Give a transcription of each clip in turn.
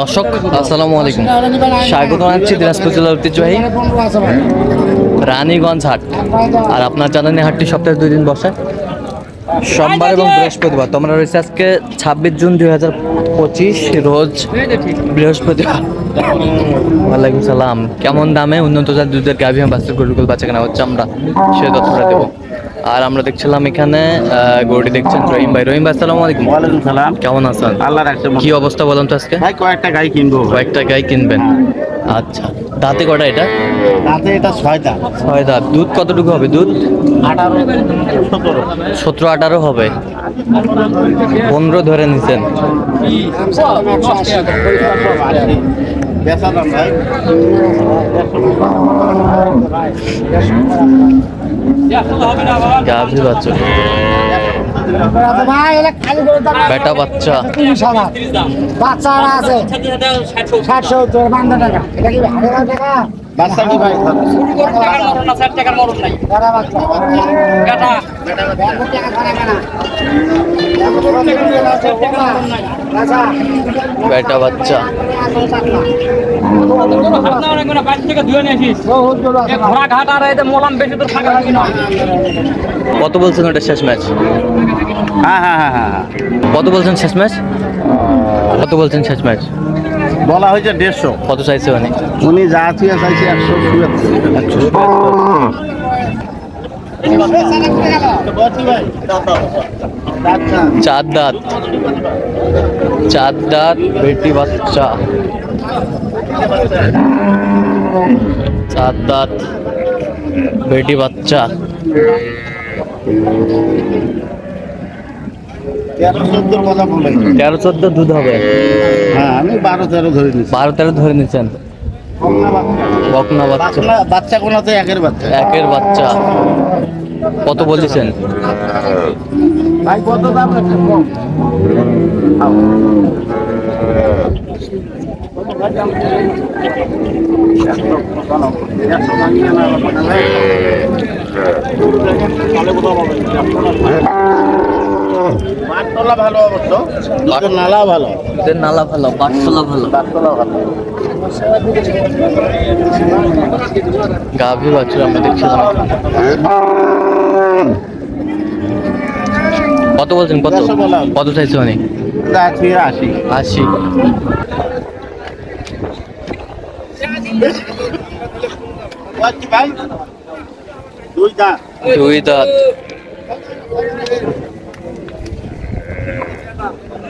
দর্শক আসসালামু আলাইকুম। স্বাগত জানাচ্ছি দিনাজপুর জেলার ঐতিহ্যবাহী রানীগঞ্জ হাট। আর আপনার জানেন হাটটি সপ্তাহে দুই দিন বসে। সোমবার এবং বৃহস্পতিবার। তোমরা রয়েছে আজকে ছাব্বিশ জুন দুই হাজার পঁচিশ রোজ বৃহস্পতিবার। ওয়ালাইকুম সালাম। কেমন দামে উন্নত জাত দুধের গাভী বাস্তুর গরুগুলো বাচ্চা কেনা হচ্ছে আমরা? সে তথ্যটা দেবো। আর আমরা দেখছিলাম এখানে গরুটি দেখছেন রহিম ভাই। রহিম ভাই আসসালামু আলাইকুম। ওয়ালাইকুম সালাম। কেমন আছেন? আল্লাহ রাখছে কি অবস্থা বলুন তো আজকে? ভাই কয়েকটা গাই কিনবো। কয়েকটা গাই কিনবেন। আচ্ছা দাঁতে কটা এটা? তাতে এটা ছয়টা ছয় দাঁত। দুধ কতটুকু হবে? দুধ? আঠারো সতেরো। সতেরো আঠারো হবে। পনেরো ধরে নিছেন। ভাই। গাভী বাচ্চা। বেটা বাচ্চা। বাচ্চারা আছে। ষাট সত্তর টাকা এটা কি হাজার টাকা? বাচ্চা কি ভাই? বেটা বাচ্চা। কত বলছেন ওটা শেষ ম্যাচ? হ্যাঁ হ্যাঁ হ্যাঁ হ্যাঁ কত বলছেন শেষ ম্যাচ? কত বলছেন শেষ ম্যাচ? বলা হয়েছে দেড়শো। কত চাইছে মানে উনি যা ছুঁয়ে চাইছে একশো একশো চার দাঁত। চার দাঁত বেটি বাচ্চা। চার দাঁত বেটি বাচ্চা। তেরো চোদ্দ দুধ হবে? হ্যাঁ আমি বারো তেরো ধরে নিচ্ছি বারো তেরো ধরে নিচ্ছেন? বকনা বাচ্চা। বাচ্চা। বাচ্চা কোনাতে একের বাচ্চা। একের বাচ্চা। কত বলেছেন ভাই কত দাম রাখছেন ভালো অবশ্য। নালা ভালো। নালা ভালো পাটতলা ভালো। গাভী বাছুর আমরা দেখছিলাম। কত বলছেন কত? কত চাইছে মানে যা ছুঁয়ে আসি আশি। দুই দাঁত। দুই দাঁত কোনটা বাচ্চা ভাই এই পাতাটা দুই দাঁত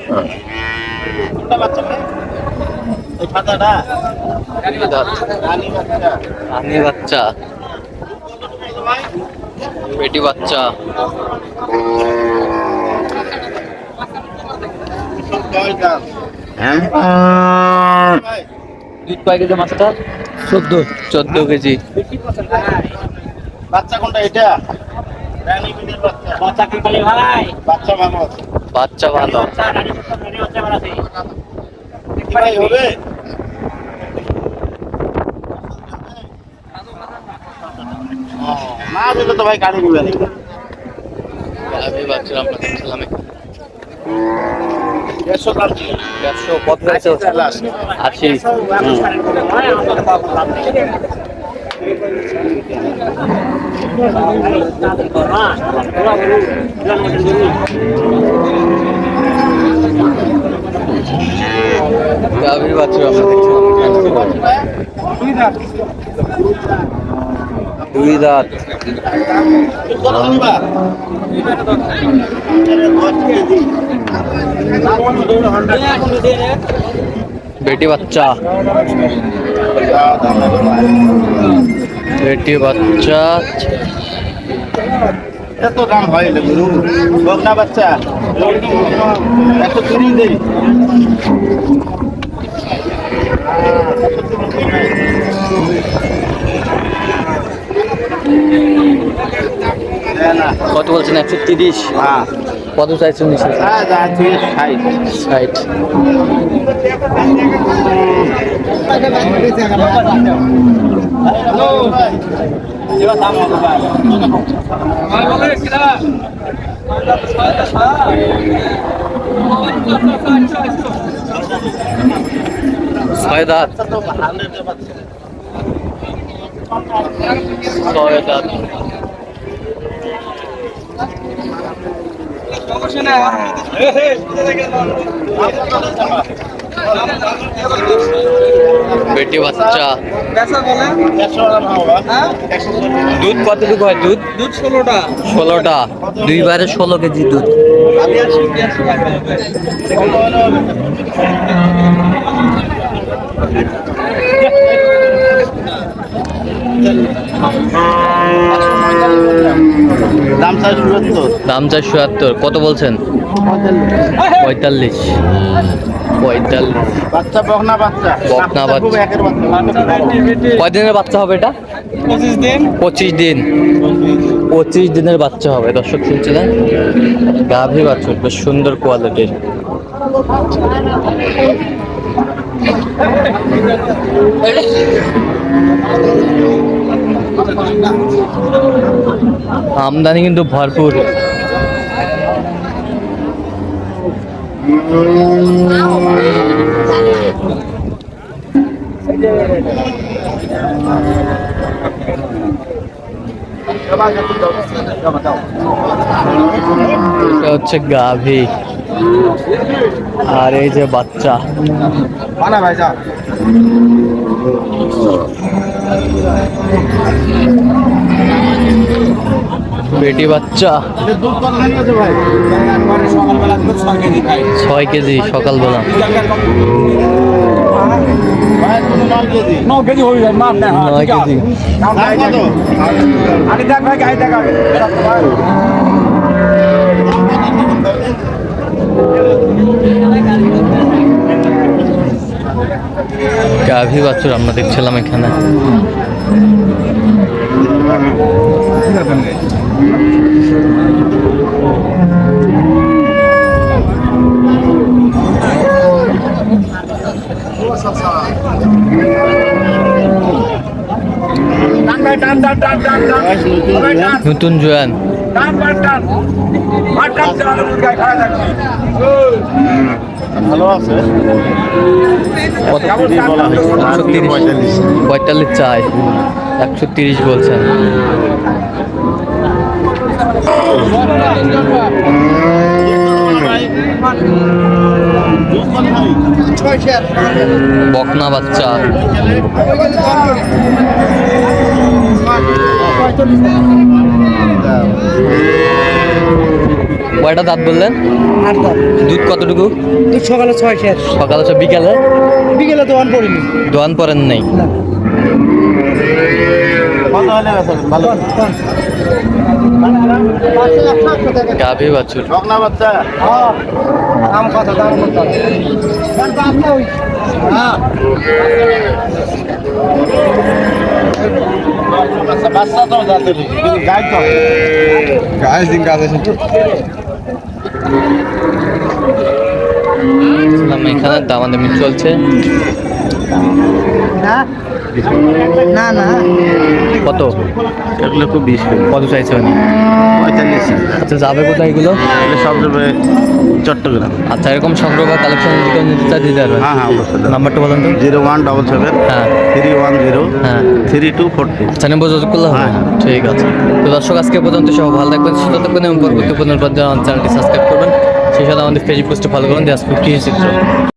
রানী বাচ্চা রানী বাচ্চা। ভাই দুধ কয় কেজি মাছটা? চোদ্দ। চোদ্দ কেজি। বাচ্চা কোনটা এটা? বাচ্চা ভাই? বাচ্চা ভালো আছে। বাচ্চা ভালো। না দিলে তো ভাই গাড়ি নিবে দেড়শো কত গাভীর বাছুর আমরা দেখছিলাম দুই দাঁত। কত নিবা? বেটি বাচ্চা। বেটি বাচ্চা। এত দাম হয় এটা গরু বকনা বাচ্চা। একশো তিরিশ দেই না কত বলছেন? একশো তিরিশ? হ্যাঁ। কত চাইছেন হ্যাঁ ষাট। ষাট। ছয় দাঁত বেটি বাচ্চা। দুধ কতটুকু হয় দুধ? দুধ ষোলোটা। ষোলোটা দুইবারে ষোলো কেজি দুধ। সুরত্তর দাম চার চুয়াত্তর। কত বলছেন? পঁয়তাল্লিশ। পঁয়তাল্লিশ। বাচ্চা বকনা বাচ্চা? বকনা বাচ্চা কয়দিনের বাচ্চা হবে এটা? পঁচিশ দিন। পঁচিশ দিন। পঁচিশ দিনের বাচ্চা হবে। দর্শক শুনছিলেন? গাভী বাছুর বেশ সুন্দর কোয়ালিটির আমদানি কিন্তু ভরপুর। এটা হচ্ছে গাভী। আর এই যে বাচ্চা। বেটি বাচ্চা। ছয় কেজি সকালবেলা। নয় কেজি। কেজি হয়ে দেখ ভাই গায়ে দেখ গাভী বাছুর আমরা দেখছিলাম এখানে? নতুন জোয়ান টান ভাই টান ভাই টান চালানো গায়ে খাড়া থাকবে ভালো আছে। কত তিরিশ বলা হয়েছে? একশো তিরিশ। পঁয়তাল্লিশ। চাই। একশো তিরিশ বলছেন। বকনা বাচ্চা কয়টা দাঁত বললেন? আর দাও দুধ কতটুকু? তুই সকালে ছয় শেষ সকাল হচ্ছে বিকালে? বিকেলে তো অন পড়িনি। দোয়ান পরেন নেই। গাভী বাছুর। বাচ্চা দাম কত দাম কত গাই দিন গাছ আছে এখানে দামাদামি চলছে। না না। কত? এক লক্ষ বিশ। কত চাইছে উনি? পঁয়তাল্লিশ। আচ্ছা যাবে কোথায় এগুলো? এগুলো সব যাবে চট্টগ্রাম। আচ্ছা এরকম সংগ্রহ বা কালেকশন যদি নিতে চায় দিতে পারবেন হ্যাঁ হ্যাঁ অবশ্যই। নাম্বারটা বলেন তো। Zero one double seven. হ্যাঁ। Three one zero. হ্যাঁ। Three two four two. Channel যোগাযোগ করলে হ্যাঁ, হ্যাঁ। ঠিক আছে। তো দর্শক আজকে পর্যন্ত সব ভালো থাকবেন সুস্থ থাকবেন এবং পরবর্তী পুনর্বার চ্যানেলটি সাবস্ক্রাইব করবেন। সেই সাথে আমাদের ফেসবুক পোস্টে ফলো করুন দেশ চিত্র।